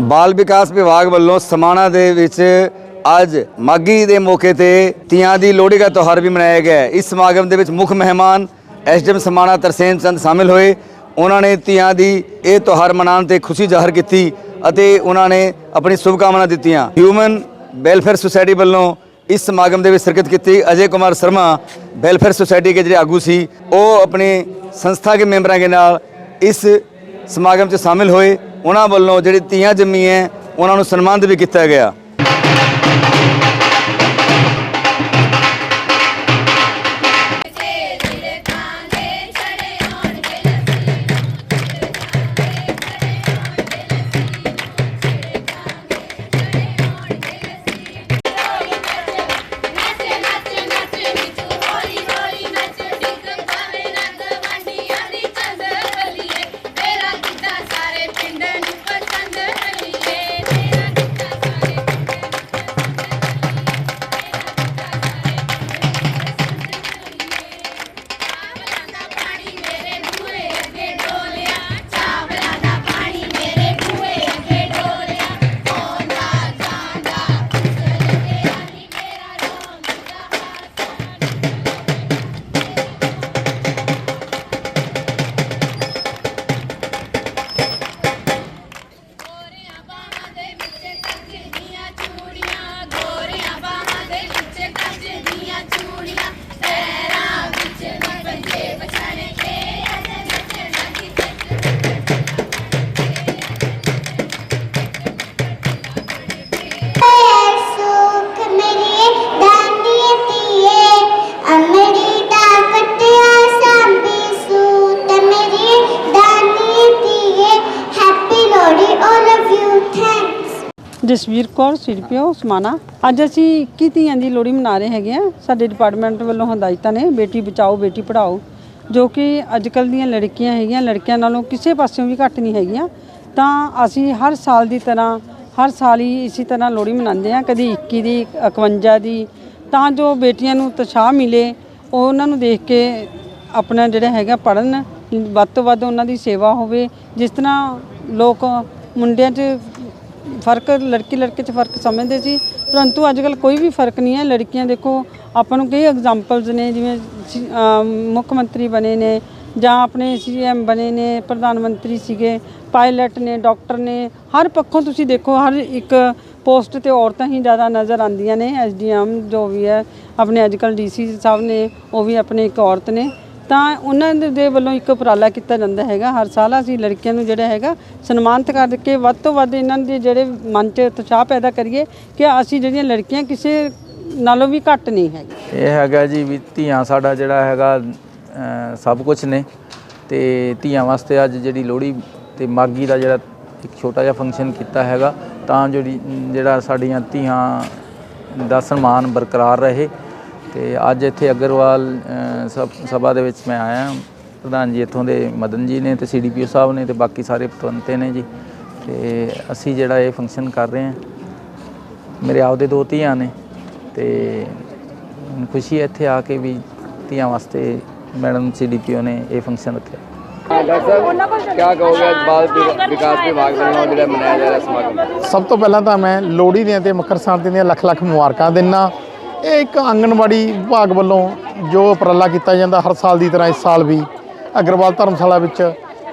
ਬਾਲ ਵਿਕਾਸ ਵਿਭਾਗ ਵੱਲੋਂ ਸਮਾਣਾ ਦੇ ਵਿੱਚ ਅੱਜ ਮਾਗੀ ਦੇ ਮੌਕੇ ਤੇ ਤੀਆਂ ਦੀ ਲੋਹੜੀ ਦਾ ਤਿਉਹਾਰ ਵੀ ਮਨਾਇਆ ਗਿਆ ਇਸ ਸਮਾਗਮ ਦੇ ਵਿੱਚ ਮੁੱਖ ਮਹਿਮਾਨ ਐਸਡੀਐਮ ਸਮਾਣਾ ਤਰਸੇਮ ਚੰਦ ਸ਼ਾਮਿਲ ਹੋਏ। ਉਹਨਾਂ ਨੇ ਤੀਆਂ ਦੀ ਇਹ ਤਿਉਹਾਰ ਮਨਾਉਣ ਤੇ ਖੁਸ਼ੀ ਜ਼ਾਹਰ ਕੀਤੀ ਅਤੇ ਉਹਨਾਂ ਨੇ ਆਪਣੀ ਸ਼ੁਭਕਾਮਨਾ ਦਿੱਤੀਆਂ। ਹਿਊਮਨ ਵੈਲਫੇਅਰ ਸੁਸਾਇਟੀ ਵੱਲੋਂ ਇਸ ਸਮਾਗਮ ਦੇ ਵਿੱਚ ਸ਼ਿਰਕਤ ਕੀਤੀ। ਅਜੇ ਕੁਮਾਰ ਸ਼ਰਮਾ ਵੈਲਫੇਅਰ ਸੁਸਾਇਟੀ ਦੇ ਜਿਹੜੇ ਆਗੂ ਸੀ, ਉਹ ਆਪਣੇ ਸੰਸਥਾ ਦੇ ਮੈਂਬਰਾਂ ਦੇ ਨਾਲ ਇਸ ਸਮਾਗਮ 'ਚ ਸ਼ਾਮਿਲ ਹੋਏ। ਉਹਨਾਂ ਵੱਲੋਂ ਜਿਹੜੀ ਤੀਆਂ ਜੰਮੀਆਂ ਉਹਨਾਂ ਨੂੰ ਸਨਮਾਨਿਤ ਵੀ ਕੀਤਾ ਗਿਆ। ਜਸਵੀਰ ਕੌਰ ਸਿਰਪਿਓ ਸਮਾਣਾ ਅੱਜ ਅਸੀਂ 21 ਧੀਆਂ ਦੀ ਲੋਹੜੀ ਮਨਾ ਰਹੇ ਹੈਗੇ ਆ ਸਾਡੇ ਡਿਪਾਰਟਮੈਂਟ ਵੱਲੋਂ ਹਦਾਇਤਾਂ ਨੇ, ਬੇਟੀ ਬਚਾਓ, ਬੇਟੀ ਪੜਾਓ ਜੋ ਕਿ ਅੱਜ ਕੱਲ ਦੀਆਂ ਲੜਕੀਆਂ ਹੈਗੀਆਂ, ਲੜਕਿਆਂ ਨਾਲੋਂ ਕਿਸੇ ਪਾਸਿਓਂ ਵੀ ਘੱਟ ਨਹੀਂ ਹੈਗੀਆਂ। ਤਾਂ ਅਸੀਂ ਹਰ ਸਾਲ ਦੀ ਤਰ੍ਹਾਂ, ਹਰ ਸਾਲ ਹੀ ਇਸੇ ਤਰ੍ਹਾਂ ਲੋਹੜੀ ਮਨਾਉਂਦੇ ਆ ਕਦੀ 21 ਦੀ 51 ਦੀ। ਤਾਂ ਜੋ ਬੇਟੀਆਂ ਨੂੰ ਉਤਸ਼ਾਹ ਮਿਲੇ, ਉਹ ਉਹਨਾਂ ਨੂੰ ਦੇਖ ਕੇ ਆਪਣਾ ਜਿਹੜਾ ਹੈਗਾ ਪੜਨ ਵੱਧ ਤੋਂ ਵੱਧ ਉਹਨਾਂ ਦੀ ਸੇਵਾ ਹੋਵੇ। ਜਿਸ ਤਰ੍ਹਾਂ ਲੋਕ ਮੁੰਡਿਆਂ 'ਚ ਫ਼ਰਕ ਲੜਕੀ ਲੜਕੇ 'ਚ ਫ਼ਰਕ ਸਮਝਦੇ ਸੀ। ਪਰੰਤੂ ਅੱਜ ਕੱਲ ਕੋਈ ਵੀ ਫ਼ਰਕ ਨਹੀਂ ਹੈ। ਲੜਕੀਆਂ ਦੇਖੋ, ਆਪਾਂ ਨੂੰ ਕਈ ਐਗਜ਼ਾਮਪਲਸ ਨੇ, ਜਿਵੇਂ ਸੀ- ਅਮ ਮੁੱਖ ਮੰਤਰੀ ਬਣੇ ਨੇ ਜਾਂ ਆਪਣੇ ਸੀਐਮ ਬਣੇ ਨੇ, ਪ੍ਰਧਾਨ ਮੰਤਰੀ ਸੀਗੇ ਪਾਇਲਟ ਨੇ ਡਾਕਟਰ ਨੇ, ਹਰ ਪੱਖੋਂ ਤੁਸੀਂ ਦੇਖੋ, ਹਰ ਇੱਕ ਪੋਸਟ ਤੇ ਔਰਤਾਂ ਹੀ ਜ਼ਿਆਦਾ ਨਜ਼ਰ ਆਉਂਦੀਆਂ ਨੇ। ਐਸਡੀਐਮ ਜੋ ਵੀ ਹੈ, ਆਪਣੇ ਅੱਜ ਕੱਲ ਡੀਸੀ ਸਾਹਿਬ ਨੇ, ਉਹ ਵੀ ਆਪਣੇ ਇੱਕ ਔਰਤ ਨੇ। ਤਾਂ ਉਹਨਾਂ ਦੇ- ਵੱਲੋਂ ਇੱਕ ਉਪਰਾਲਾ ਕੀਤਾ ਜਾਂਦਾ ਹੈਗਾ। ਹਰ ਸਾਲ ਅਸੀਂ ਲੜਕੀਆਂ ਨੂੰ ਜਿਹੜਾ ਹੈਗਾ ਸਨਮਾਨਿਤ ਕਰਕੇ ਵੱਧ ਤੋਂ ਵੱਧ ਇਹਨਾਂ ਦੇ ਜਿਹੜੇ ਮਨ 'ਚ ਉਤਸ਼ਾਹ ਪੈਦਾ ਕਰੀਏ ਕਿ ਅਸੀਂ ਜਿਹੜੀਆਂ ਲੜਕੀਆਂ ਕਿਸੇ ਨਾਲੋਂ ਵੀ ਘੱਟ ਨਹੀਂ ਹੈਗੀ ਇਹ ਹੈਗਾ ਜੀ ਵੀ ਧੀਆਂ ਸਾਡਾ ਜਿਹੜਾ ਹੈਗਾ ਸਭ ਕੁਝ ਨੇ। ਤੇ ਧੀਆਂ ਵਾਸਤੇ ਅੱਜ ਜਿਹੜੀ ਲੋਹੜੀ ਤੇ ਮਾਗੀ ਦਾ ਜਿਹੜਾ ਇੱਕ ਛੋਟਾ ਜਿਹਾ ਫੰਕਸ਼ਨ ਕੀਤਾ ਹੈਗਾ, ਤਾਂ ਜਿਹੜੀ, ਜਿਹੜਾ ਸਾਡੀਆਂ ਧੀਆਂ ਦਾ ਸਨਮਾਨ ਬਰਕਰਾਰ ਰਹੇ। ਤੇ ਅੱਜ ਇੱਥੇ ਅਗਰਵਾਲ ਸਭ- ਸਭਾ ਦੇ ਵਿੱਚ ਮੈਂ ਆਇਆ ਪ੍ਰਧਾਨ ਜੀ ਇੱਥੋਂ ਦੇ ਮਦਨ ਜੀ ਨੇ ਤੇ ਸੀਡੀਪੀਓ ਸਾਹਿਬ ਨੇ ਤੇ ਬਾਕੀ ਸਾਰੇ ਪਤਵੰਤੇ ਨੇ ਜੀ। ਤੇ ਅਸੀਂ ਜਿਹੜਾ ਇਹ ਫੰਕਸ਼ਨ ਕਰ ਰਹੇ ਹਾਂ ਮੇਰੇ ਆਪਦੇ ਦੋ ਧੀਆਂ ਨੇ ਤੇ ਖੁਸ਼ੀ ਹੈ ਇੱਥੇ ਆ ਕੇ ਵੀ ਧੀਆਂ ਵਾਸਤੇ ਮੈਡਮ ਸੀਡੀਪੀਓ ਨੇ ਇਹ ਫੰਕਸ਼ਨ ਰੱਖਿਆ। ਡਾਕਟਰ ਸਾਹਿਬ ਕੀ ਕਹੋਗੇ ਅੱਜ ਬਾਲ ਵਿਕਾਸ ਵਿਭਾਗ ਵੱਲੋਂ ਜਿਹੜਾ ਮਨਾਇਆ ਜਾ ਰਿਹਾ ਸਮਾਗਮ? ਸਭ ਤੋਂ ਪਹਿਲਾਂ ਤਾਂ ਮੈਂ ਲੋਹੜੀ ਦੀਆਂ ਤੇ ਮਕਰ ਸੰਕ੍ਰਾਂਤੀ ਦੀਆਂ ਲੱਖ ਲੱਖ ਮੁਬਾਰਕਾਂ ਦਿੰਨਾ ਇਹ ਇੱਕ ਆਂਗਣਵਾੜੀ ਵਿਭਾਗ ਵੱਲੋਂ ਜੋ ਉਪਰਾਲਾ ਕੀਤਾ ਜਾਂਦਾ ਹਰ ਸਾਲ ਦੀ ਤਰ੍ਹਾਂ ਇਸ ਸਾਲ ਵੀ, ਅਗਰਵਾਲ ਧਰਮਸ਼ਾਲਾ ਵਿੱਚ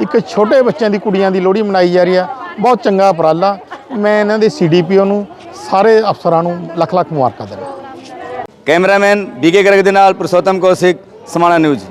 ਇੱਕ ਛੋਟੇ ਬੱਚਿਆਂ ਦੀ ਕੁੜੀਆਂ ਦੀ ਲੋਹੜੀ ਮਨਾਈ ਜਾ ਰਹੀ ਆ ਬਹੁਤ ਚੰਗਾ ਉਪਰਾਲਾ। ਮੈਂ ਇਹਨਾਂ ਦੇ ਸੀਡੀਪੀਓ ਨੂੰ, ਸਾਰੇ ਅਫਸਰਾਂ ਨੂੰ ਲੱਖ ਲੱਖ ਮੁਬਾਰਕਾਂ ਦਿੰਦਾ। ਕੈਮਰਾਮੈਨ ਬੀਕੇ ਗਰਗ ਦੇ ਨਾਲ ਪੁਰਸ਼ੋਤਮ ਕੌਸ਼ਿਕ, ਸਮਾਣਾ ਨਿਊਜ਼।